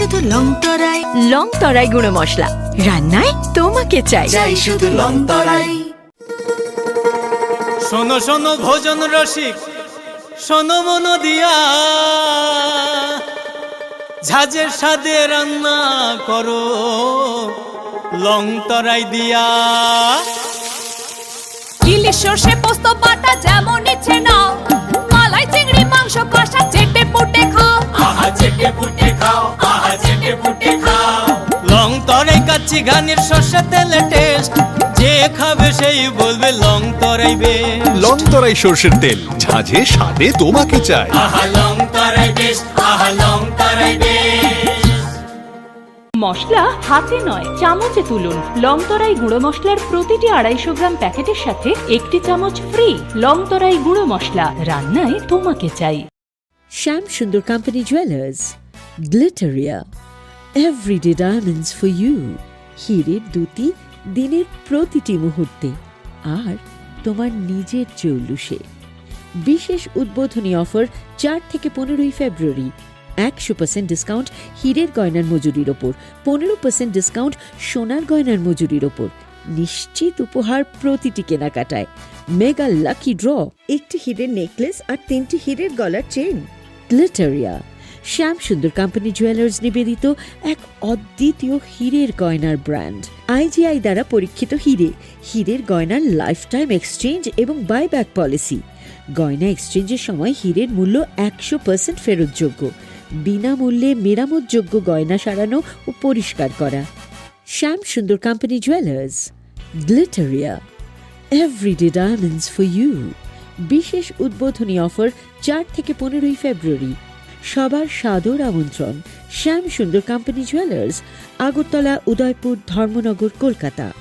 শুধু লং তরাই। লং তরাই গুঁড়ো মশলা। রান্নায় তোমাকে চাই। চাই শুধু লং তরাই। শোনো শোনো ভোজন রসিক শোনো মন দিয়া। ঝাঁঝের সাদে রান্না করো লং তরাই দিয়া। ইলিশ সর্ষে পোস্ত বাটা যেমন ইচ্ছে নাও। মালাই চিংড়ি মাংস কষা চেটে পুটে খাও। আহা চেটে পুটে চেটে পুটে খাও। লং তরাই কাচ্চি ঘানির সর্ষে তেলে টেস্ট যে খাবে সেই বলবে লং তরাই বেশ লং তরাই সর্ষের তেল। ঝাঁঝে স্বাদে তোমাকে চাই। আহা লং তরাই বেশ আহা লং তরাই মশলা হাতে নয় চামচে তুলুন। লংতরাই গুঁড়ো মশলার প্রতিটি আড়াইশো গ্রাম প্যাকেটের সাথে একটি চামচ ফ্রি লংতরাই গুঁড়ো মশলা। রান্নায় তোমাকে চাই। Shyam Sundar company jewellers Glitteria, Everyday Diamonds for you হীরের দুটি দিনের প্রতিটি মুহূর্তে। আর তোমার নিজের চৌলুসে। বিশেষ উদ্বোধনী অফার চার থেকে পনেরোই ফেব্রুয়ারি। একশো পার্সেন্ট ডিসকাউন্ট হীরের গয়নার মজুরির ওপর। পনেরো পার্সেন্ট ডিসকাউন্ট সোনার গয়নার মজুরির ওপর। নিশ্চিত উপহার প্রতিটি কেনাকাটায়। মেগা লাকি ড্র একটি হীরের নেকলেস আর তিনটি হীরের গলার চেন গ্লিটারিয়া শ্যাম সুন্দর কোম্পানি জুয়েলার্স নিবেদিত এক অদ্বিতীয় হীরের গয়নার ব্র্যান্ড আইজিআই দ্বারা পরীক্ষিত হীরে, হীরের গয়নার লাইফ টাইম এক্সচেঞ্জ এবং বাইব্যাক পলিসি গয়না এক্সচেঞ্জের সময় হীরের মূল্য একশো পার্সেন্ট ফেরতযোগ্য। বিনামূল্যে মেরামতযোগ্য গয়না সারানো ও পরিষ্কার করা। Shyam Sundar company jewellers Glitteria everyday diamonds for you বিশেষ উদ্বোধনী অফার চার থেকে পনেরোই ফেব্রুয়ারি সবার সাদর আমন্ত্রণ। Shyam Sundar company jewellers Agartala, Udaipur, Dharmanagar, Kolkata.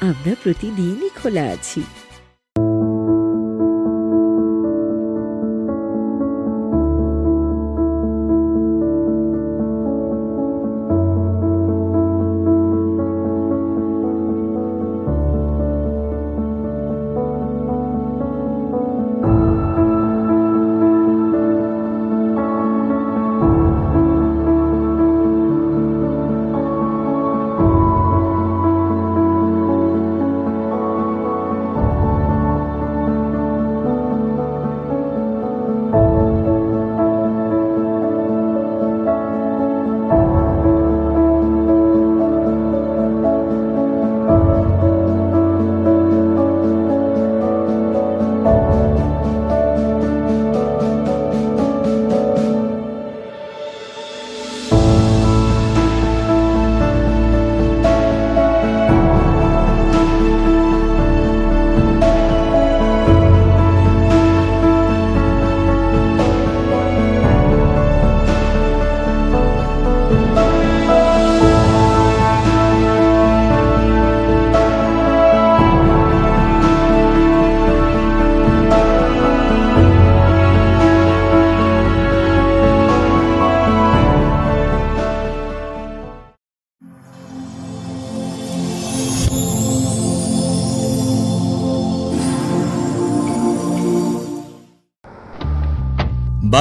আমরা প্রতিদিনই খোলা আছি।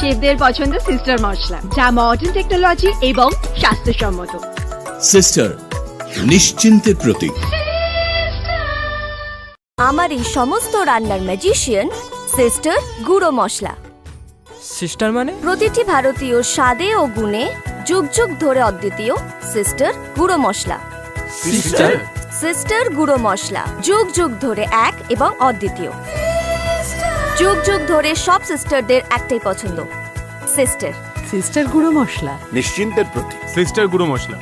শেফদের পছন্দ সিস্টার মশলা যা মডার্ন টেকনোলজি এবং স্বাস্থ্যসম্মত। সিস্টার নিশ্চিন্তের প্রতীক। আমার এই সমস্ত রান্নার ম্যাজিশিয়ান সিস্টার গুঁড়ো মশলা। সিস্টার মানে? প্রতিটি ভারতীয় স্বাদে ও গুণে যুগ যুগ ধরে অদ্বিতীয় সিস্টার গুঁড়ো মশলা। সিস্টার সিস্টার গুঁড়ো মশলা যুগ যুগ ধরে এক এবং অদ্বিতীয়। যুগ যুগ ধরে সব সিস্টারদের একটাই পছন্দ সিস্টার। সিস্টার গুঁড়ো মশলা। নিশ্চিন্তের প্রতি সিস্টার গুঁড়ো মশলা।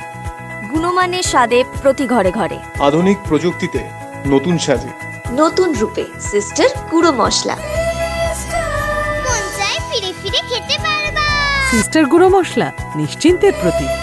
গুণমানের স্বাদে প্রতি ঘরে ঘরে। আধুনিক প্রযুক্তিতে নতুন সাজে। নতুন রূপে সিস্টার গুঁড়ো মশলা। ফিরে ফিরে খেতে পারবা। সিস্টার গুঁড়ো মশলা নিশ্চিন্তের প্রতীক।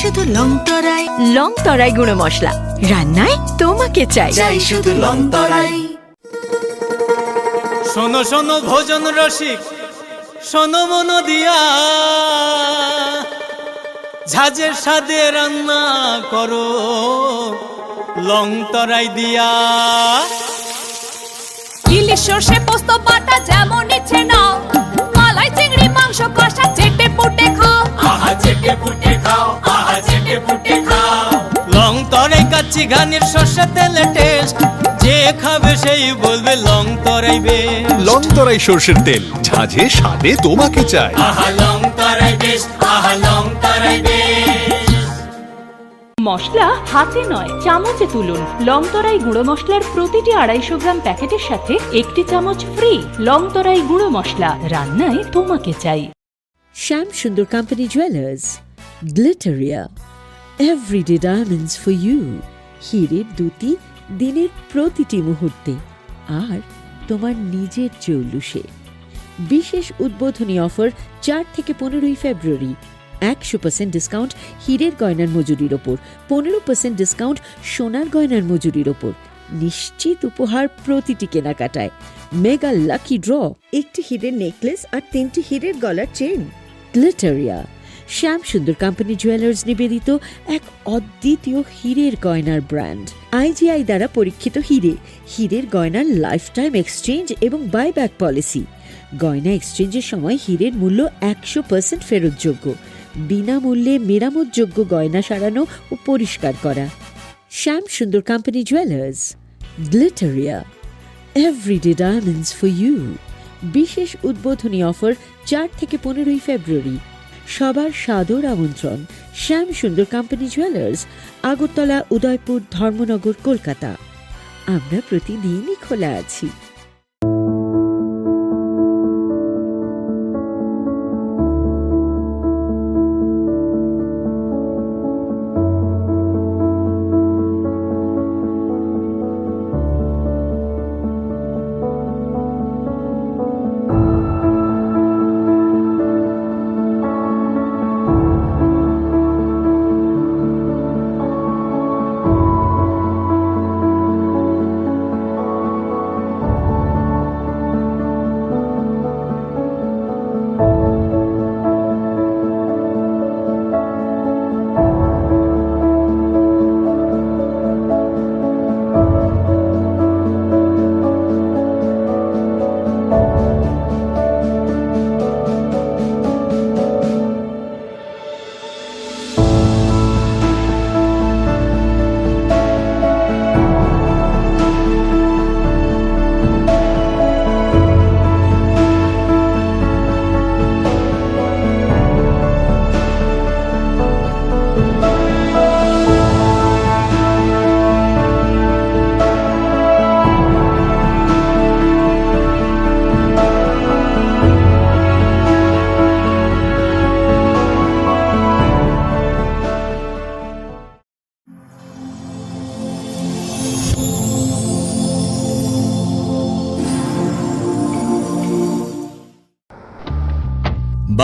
শুধু লং তরাই। লং তরাই গুঁড়ো মশলা। রান্নায় তোমাকে চাই। চাই শুধু লং তরাই। শোনো শোনো ভোজন রসিক শোনো মন দিয়া। ঝাঁঝের সাদে রান্না করো লং তরাই দিয়া। ইলিশ সর্ষে পোস্ত বাটা যেমন ইচ্ছে নাও। মালাই চিংড়ি মাংস কষা চেটে পুটে খাও। আহা চেটে পুটে খাও আহা চেটে পুটে খাও। লং তরাই কাচ্চি ঘানির সর্ষে তেলে টেস্ট যে খাবে সেই বলবে লং তরাই লং তরাই সর্ষের তেল ঝাঁঝে স্বাদে তোমাকে চাই। আহা লং তরাই বেশ আহা লং তরাই মশলা হাতে নয় চামচে তুলুন। লংতরাই গুঁড়ো মশলার প্রতিটি আড়াইশো গ্রাম প্যাকেটের সাথে একটি চামচ ফ্রি লংতরাই গুঁড়ো মশলা। রান্নায় তোমাকে চাই। Shyam Sundar company jewellers Glitteria everyday diamonds for you হিরের দুটি দিনের প্রতিটি মুহূর্তে আর তোমার নিজের চৌলুসে। বিশেষ উদ্বোধনী অফার চার থেকে পনেরোই ফেব্রুয়ারি। একশো পার্সেন্ট ডিসকাউন্ট হীরের গয়নার মজুরির ওপর। পনেরো পার্সেন্ট ডিসকাউন্ট সোনার গয়নার মজুরির ওপর। নিশ্চিত উপহার প্রতিটি কেনাকাটায়। মেগা লাকি ড্র একটি হীরের নেকলেস আর তিনটি হীরের গলার চেন গ্লিটারিয়া শ্যাম সুন্দর কোম্পানি জুয়েলার্স নিবেদিত এক অদ্বিতীয় হীরের গয়নার ব্র্যান্ড আইজিআই দ্বারা পরীক্ষিত হীরে, হীরের গয়নার লাইফ টাইম এক্সচেঞ্জ এবং বাইব্যাক পলিসি গয়না এক্সচেঞ্জের সময় হীরের মূল্য একশো পার্সেন্ট ফেরতযোগ্য। বিনামূল্যে মেরামতযোগ্য গয়না সারানো ও পরিষ্কার করা। Shyam Sundar company jewellers Glitteria everyday diamonds for you বিশেষ উদ্বোধনী অফার চার থেকে পনেরোই ফেব্রুয়ারি সবার সাদর আমন্ত্রণ। Shyam Sundar company jewellers Agartala, Udaipur, Dharmanagar, Kolkata. আমরা প্রতিদিনই খোলা আছি।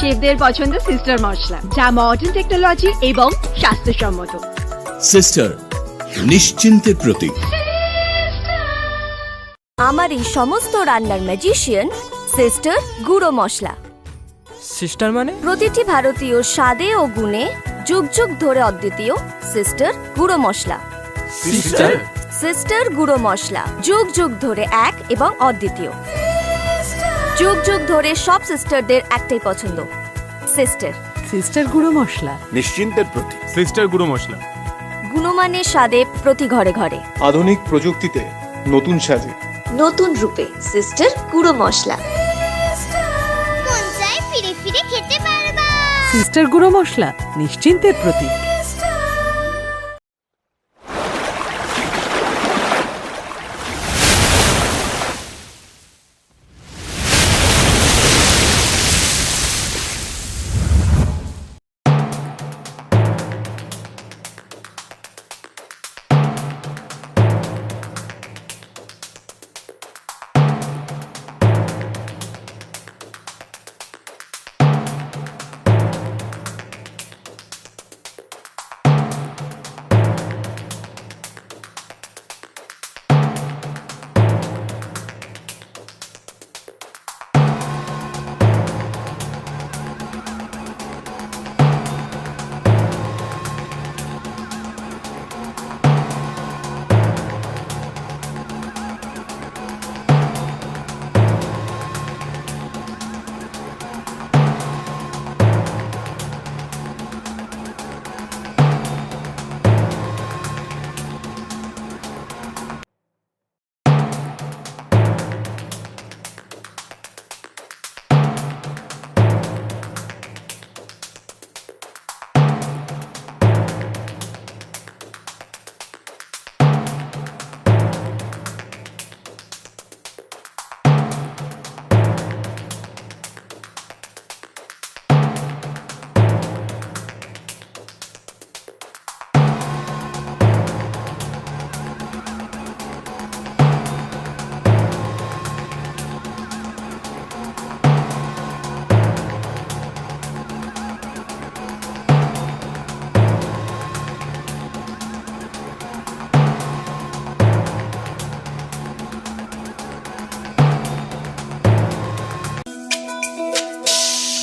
শেফদের পছন্দ সিস্টার মশলা যা মডার্ন টেকনোলজি এবং স্বাস্থ্যসম্মত। সিস্টার নিশ্চিন্তের প্রতীক। আমার এই সমস্ত রান্নার ম্যাজিশিয়ান সিস্টার গুঁড়ো মশলা। সিস্টার মানে? প্রতিটি ভারতীয় স্বাদে ও গুণে যুগ যুগ ধরে অদ্বিতীয় সিস্টার গুঁড়ো মশলা। সিস্টার সিস্টার গুঁড়ো মশলা যুগ যুগ ধরে এক এবং অদ্বিতীয়। যুগ যুগ ধরে সব সিস্টারদের একটাই পছন্দ সিস্টার সিস্টার গুঁড়ো মশলা। নিশ্চিন্তের প্রতীক। সিস্টার গুঁড়ো মশলা। গুণমানের স্বাদে প্রতি ঘরে ঘরে। আধুনিক প্রযুক্তিতে নতুন সাজে নতুন রূপে সিস্টার গুঁড়ো মশলা। ফিরে ফিরে খেতে বারবার সিস্টার গুঁড়ো মশলা নিশ্চিন্তের প্রতীক।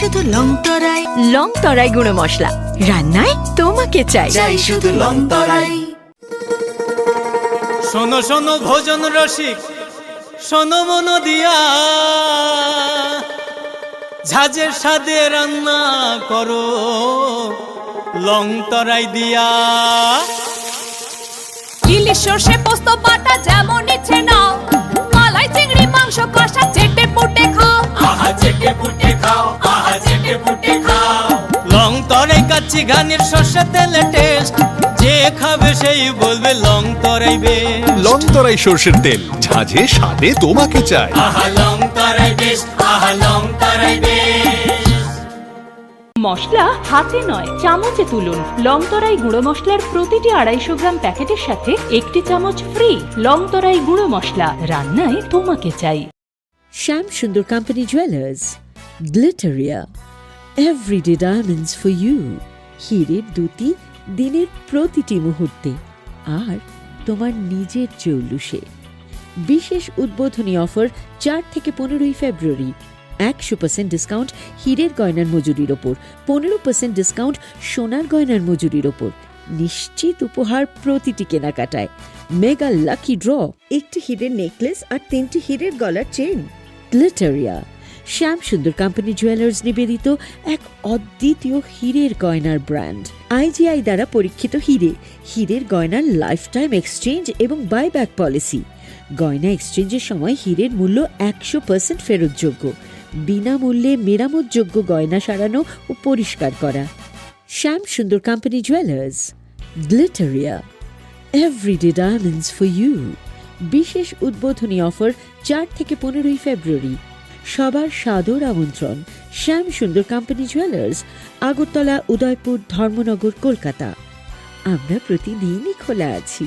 শুধু লং তরাই। লং তরাই গুঁড়ো মশলা। রান্নায় তোমাকে চাই। চাই শুধু লং তরাই। শোনো শোনো ভোজন রসিক শোনো মন দিয়া ঝাঁঝের সাদে রান্না করো লং তরাই দিয়া। ইলিশ সর্ষে পোস্ত বাটা যেমন ইচ্ছে নাও। মালাই চিংড়ি মাংস কষা চেটে পুটে খাও। আহা চেটে পুটে খাও আহা চেটে পুটে খাও। লং তরাই কাচ্চি ঘানির সর্ষে তেলে টেস্ট যে খাবে সেই বলবে লং তরাই লং তরাই সর্ষের তেল ঝাঁঝে স্বাদে তোমাকে চাই। আহা লং তরাই বেস্ট আহা লং তরাই বেশ মশলা হাতে নয় চামচে তুলুন। লংতরাই গুঁড়ো মশলার প্রতিটি আড়াইশো গ্রাম প্যাকেটের সাথে একটি চামচ ফ্রি লংতরাই গুঁড়ো মশলা। রান্নায় তোমাকে চাই। Sham Sundar Company Jewelers, Glitteria, Everyday Diamonds for You, হীরের দুটি দিনের প্রতিটি মুহূর্তে। আর তোমার নিজের চৌলুসে বিশেষ উদ্বোধনী অফার চার থেকে পনেরোই ফেব্রুয়ারি। একশো পার্সেন্ট ডিসকাউন্ট হীরের গয়নার মজুরির ওপর, পনেরো পার্সেন্ট ডিসকাউন্ট সোনার গয়নার মজুরির ওপর। নিশ্চিত উপহার প্রতিটি কেনাকাটায়। মেগা লাকি ড্র একটি হীরের নেকলেস আর তিনটি হীরের গলার চেন গ্লিটারিয়া শ্যাম সুন্দর কোম্পানি জুয়েলার্স নিবেদিত এক অদ্বিতীয় হীরের গয়নার ব্র্যান্ড আইজিআই দ্বারা পরীক্ষিত হীরে, হীরের গয়নার লাইফ টাইম এক্সচেঞ্জ এবং বাইব্যাক পলিসি গয়না এক্সচেঞ্জের সময় হীরের মূল্য একশো পার্সেন্ট ফেরতযোগ্য। বিনামূল্যে মেরামতযোগ্য গয়না সারানো ও পরিষ্কার করা। Shyam Sundar company jewellers Glitteria everyday diamonds for you বিশেষ উদ্বোধনী অফার চার থেকে পনেরোই ফেব্রুয়ারি সবার সাদর আমন্ত্রণ, শ্যাম সুন্দর কোম্পানি জুয়েলার্স আগরতলা, উদয়পুর, ধর্মনগর, কলকাতা। আমরা প্রতিদিনই খোলা আছি।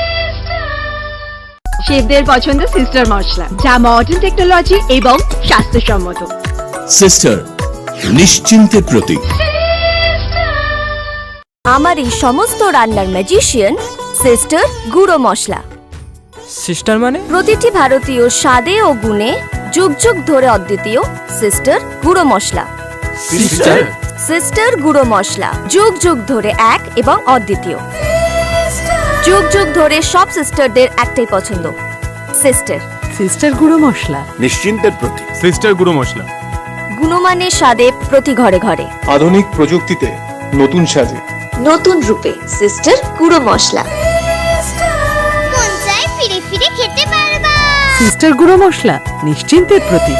শেফদের পছন্দ সিস্টার মশলা যা মডার্ন টেকনোলজি এবং স্বাস্থ্যসম্মত। সিস্টার নিশ্চিন্তের প্রতীক। আমার এই সমস্ত রান্নার ম্যাজিশিয়ান সিস্টার গুঁড়ো মশলা। সিস্টার মানে? প্রতিটি ভারতীয় স্বাদে ও গুণে যুগ যুগ ধরে অদ্বিতীয় সিস্টার গুঁড়ো মশলা। সিস্টার সিস্টার গুঁড়ো মশলা যুগ যুগ ধরে এক এবং অদ্বিতীয়। যুগ যুগ ধরে সব সিস্টারদের একটাই পছন্দ সিস্টার সিস্টার গুঁড়ো মশলা। নিশ্চিন্তের প্রতীক। সিস্টার গুঁড়ো মশলা। গুণমানের স্বাদে প্রতি ঘরে ঘরে। আধুনিক প্রযুক্তিতে নতুন সাজে নতুন রূপে সিস্টার গুঁড়ো মশলা। ফিরে ফিরে খেতে বারবার সিস্টার গুঁড়ো মশলা নিশ্চিন্তের প্রতীক।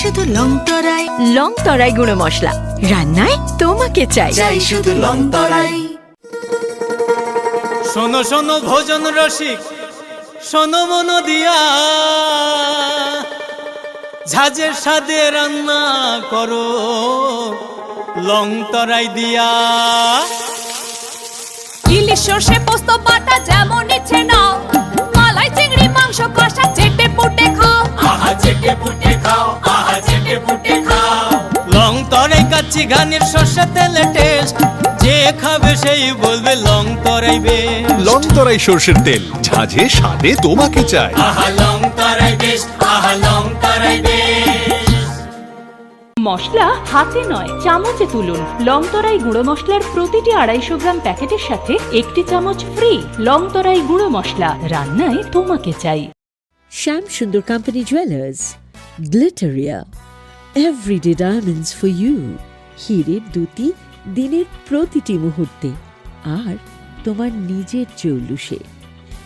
শুধু লং তরাই। লং তরাই গুঁড়ো মশলা। রান্নায় তোমাকে চাই। চাই শুধু লং তরাই। শোনো শোনো ভোজন রসিক শোনো মন দিয়া। ঝাঁঝের সাদে রান্না করো লং তরাই দিয়া। ইলিশ সর্ষে পোস্ত বাটা যেমন ইচ্ছে নাও। মালাই চিংড়ি মাংস কষা পুটে চেটে পুটে খাও। আহা চেটে পুটে খাও। লং তরাই কাচ্চি ঘানির সর্ষে তেলে টেস্ট যে খাবে সেই বলবে লং তরাই বেশ লং তরাই সর্ষের তেল। ঝাঁঝে স্বাদে তোমাকে চাই। আহা লং তরাই বেশ আহা লং তরাই বেশ মশলা হাতে নয় চামচে তুলুন। লংতরাই গুঁড়ো মশলার প্রতিটি আড়াইশো গ্রাম প্যাকেটের সাথে একটি চামচ ফ্রি লংতরাই গুঁড়ো মশলা। রান্নায় তোমাকে চাই। Shyam Sundar company jewellers Glitteria, Everyday Diamonds for you হীরের দুটি দিনের প্রতিটি মুহূর্তে আর তোমার নিজের চৌলুসে।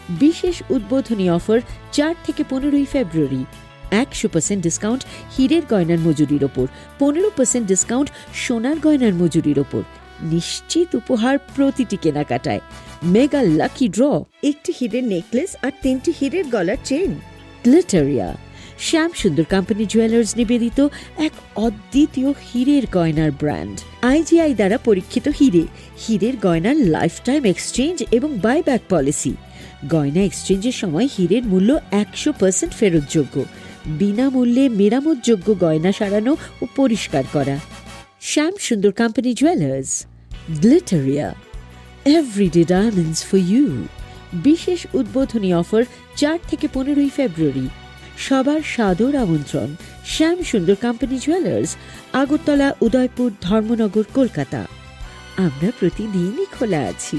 বিশেষ উদ্বোধনী অফার চার থেকে পনেরোই ফেব্রুয়ারি। একশো পার্সেন্ট ডিসকাউন্ট হীরের গয়নার মজুরির ওপর। পনেরো পার্সেন্ট ডিসকাউন্ট সোনার গয়নার মজুরির ওপর। নিশ্চিত উপহার প্রতিটি কেনাকাটায়। মেগা লাকি ড্র একটি হীরের নেকলেস আর তিনটি হীরের গলার চেন গ্লিটারিয়া শ্যাম সুন্দর কোম্পানি জুয়েলার্স নিবেদিত এক অদ্বিতীয় হীরের গয়নার ব্র্যান্ড আইজিআই দ্বারা পরীক্ষিত হীরে, হীরের গয়নার লাইফ টাইম এক্সচেঞ্জ এবং বাইব্যাক পলিসি গয়না এক্সচেঞ্জের সময় হীরের মূল্য একশো পার্সেন্ট ফেরতযোগ্য। বিনামূল্যে মেরামতযোগ্য গয়না সারানো ও পরিষ্কার করা। Shyam Sundar company jewellers Glitteria everyday diamonds for you বিশেষ উদ্বোধনী অফার চার থেকে পনেরোই ফেব্রুয়ারি সবার সাদর আমন্ত্রণ। Shyam Sundar company jewellers Agartala, Udaipur, Dharmanagar, Kolkata. আমরা প্রতিদিনই খোলা আছি।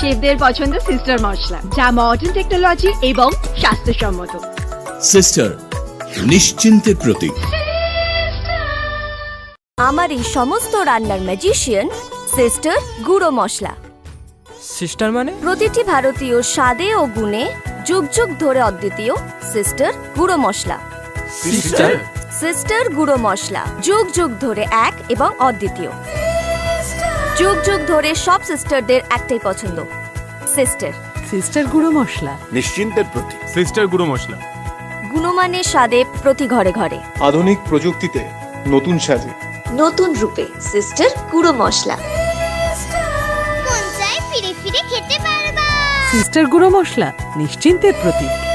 শেফদের পছন্দ সিস্টার মশলা যা মডার্ন টেকনোলজি এবং স্বাস্থ্যসম্মত। সিস্টার নিশ্চিন্তের প্রতীক। আমার এই সমস্ত রান্নার ম্যাজিশিয়ান সিস্টার গুঁড়ো মশলা। সিস্টার মানে? প্রতিটি ভারতীয় স্বাদে ও গুণে যুগ যুগ ধরে অদ্বিতীয় সিস্টার গুঁড়ো মশলা। সিস্টার সিস্টার গুঁড়ো মশলা যুগ যুগ ধরে এক এবং অদ্বিতীয়। যুগ যুগ ধরে সব সিস্টারদের একটাই পছন্দ সিস্টার সিস্টার গুঁড়ো মশলা। নিশ্চিন্তের প্রতীক। সিস্টার গুঁড়ো মশলা। গুণমানের স্বাদে প্রতি ঘরে ঘরে। আধুনিক প্রযুক্তিতে নতুন সাজে নতুন রূপে সিস্টার গুঁড়ো মশলা। ফিরে ফিরে খেতে পারবার সিস্টার গুঁড়ো মশলা নিশ্চিন্তের প্রতীক।